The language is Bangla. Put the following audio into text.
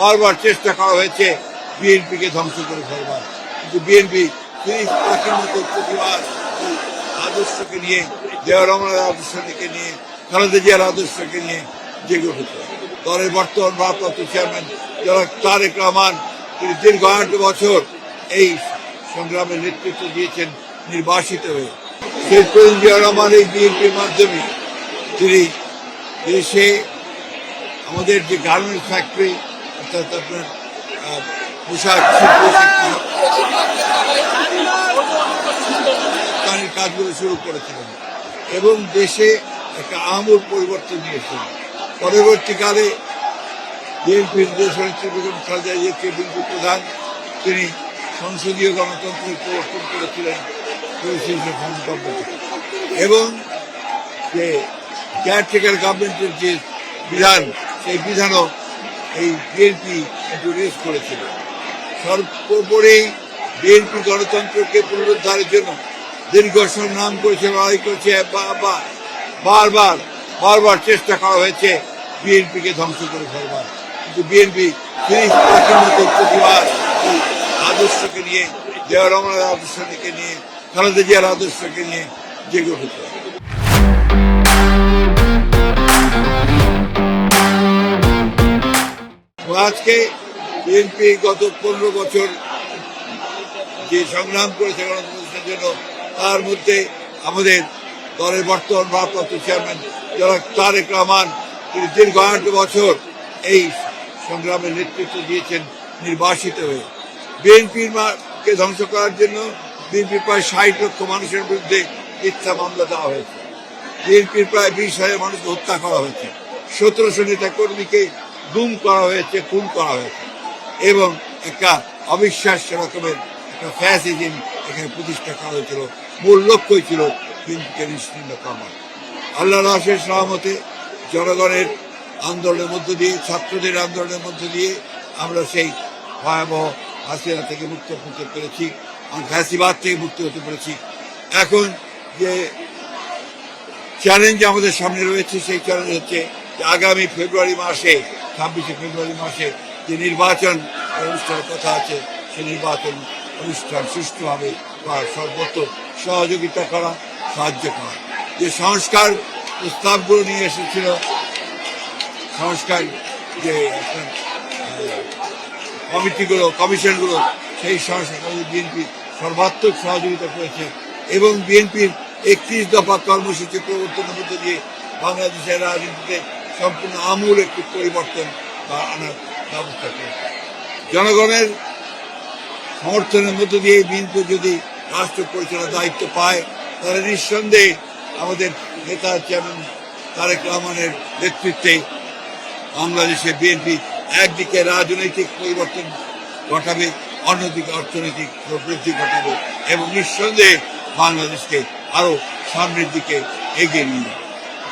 বারবার চেষ্টা করা হয়েছে বিএনপিকে ধ্বংস করে ফেলবার। কিন্তু বিএনপি প্রতিবাদ আদর্শকে নিয়ে, দেওয়া রমনের আদর্শকে নিয়ে, খালেদা জিয়ার আদর্শকে নিয়ে জেগে উঠেছে। দলের বর্তমান ভারপ্রাপ্ত চেয়ারম্যান যারা তারেক রহমান তিনি দীর্ঘ আট বছর এই সংগ্রামের নেতৃত্ব দিয়েছেন নির্বাসিত হয়ে। শেখ প্রেসিডেন্ট জিয়া রহমান এই বিএনপির মাধ্যমে তিনি দেশে আমাদের যে গার্মেন্টস ফ্যাক্টরি অর্থাৎ আপনার পোশাক তার কাজগুলো শুরু করেছিলেন। এবং দেশে একটা আমূল পরিবর্তন নিয়েছেন পরবর্তীকালে বিএনপির দেশনেত্রী বেগম খালেদা বিএনপি প্রধান, তিনি সংসদীয় গণতন্ত্রের প্রবর্তন করেছিলেন এবং যে কেয়ারটেকার গভর্নমেন্টের যে বিধান, সেই বিধানও এই বিএনপি ইন্ট্রোডিউস করেছিল। সর্বোপরি বিএনপি গণতন্ত্রকে পুনরুদ্ধারের জন্য দীর্ঘ সংগ্রাম করেছে, লড়াই করেছে, বারবার বারবার চেষ্টা করা হয়েছে বিএনপিকে ধ্বংস করে ফেলবার। কিন্তু বিএনপি তিরিশ প্রতিবাদ আদর্শকে নিয়ে, দেওয়া রমনের আদর্শকে নিয়ে, খালেদা জিয়ার আদর্শকে নিয়ে জেগে উঠেছে। আজকে বিএনপি গত পনেরো বছর যে সংগ্রাম করেছে গণতন্ত্রের জন্য, তার মধ্যে আমাদের দলের বর্তমান ভারপ্রাপ্ত চেয়ারম্যান যারা তারেক রহমান, তিনি দীর্ঘ আট বছর এই সংগ্রামের নেতৃত্ব দিয়েছেন নির্বাসিত হয়ে। বিএনপির কে ধ্বংস করার জন্য বিএনপির প্রায় ষাট লক্ষ মানুষের বিরুদ্ধে মিথ্যা মামলা দেওয়া হয়েছে। বিএনপির প্রায় বিশ হাজার মানুষকে হত্যা করা হয়েছে। সতেরোশো নেতা কর্মীকে গুম করা হয়েছে, খুন করা হয়েছে। এবং একটা অবিশ্বাস্য রকমের একটা ফ্যাসিজম এখানে প্রতিষ্ঠা করা হয়েছিল। মূল লক্ষ্যই ছিল বিএনপিকে নিশ্চিন্ন করা। আল্লাহ রাশের সহমতে জনগণের আন্দোলনের মধ্য দিয়ে, ছাত্রদের আন্দোলনের মধ্য দিয়ে আমরা সেই ভয়াবহ হাসিনা থেকে মুক্ত হতে পেরেছি ফ্যাসিবাদ থেকে মুক্ত হতে পেরেছি। এখন যে চ্যালেঞ্জ আমাদের সামনে রয়েছে, সেই চ্যালেঞ্জ হচ্ছে আগামী ফেব্রুয়ারি মাসে ছাব্বিশে ফেব্রুয়ারি মাসে যে নির্বাচন অনুষ্ঠানের কথা আছে সেই নির্বাচন অনুষ্ঠান সুষ্ঠুভাবে করার সর্বত্র সহযোগিতা করা সাহায্য করা। যে সংস্কার প্রস্তাবগুলো নিয়ে এসেছিল, সংস্কার যে কমিটিগুলো, কমিশনগুলো, সেই সংস্কার বিএনপি সর্বাত্মক সহযোগিতা করেছে এবং বিএনপির একত্রিশ দফা কর্মসূচি প্রবর্তনের মধ্যে দিয়ে বাংলাদেশের রাজনীতিতে সম্পূর্ণ আমূল একটি পরিবর্তন বা আনার ব্যবস্থা করেছে। জনগণের সমর্থনের মধ্য দিয়ে বিএনপি যদি রাষ্ট্র পরিচালনার দায়িত্ব পায়, তাহলে নিঃসন্দেহে আমাদের নেতা চেয়ারম্যান তারেক রহমানের নেতৃত্বে বাংলাদেশে বিএনপি একদিকে রাজনৈতিক পরিবর্তন ঘটাবে, অন্যদিকে অর্থনৈতিক প্রবৃদ্ধি ঘটাবে এবং নিঃসন্দেহে বাংলাদেশকে আরও সামনের দিকে এগিয়ে নিয়ে যাবে।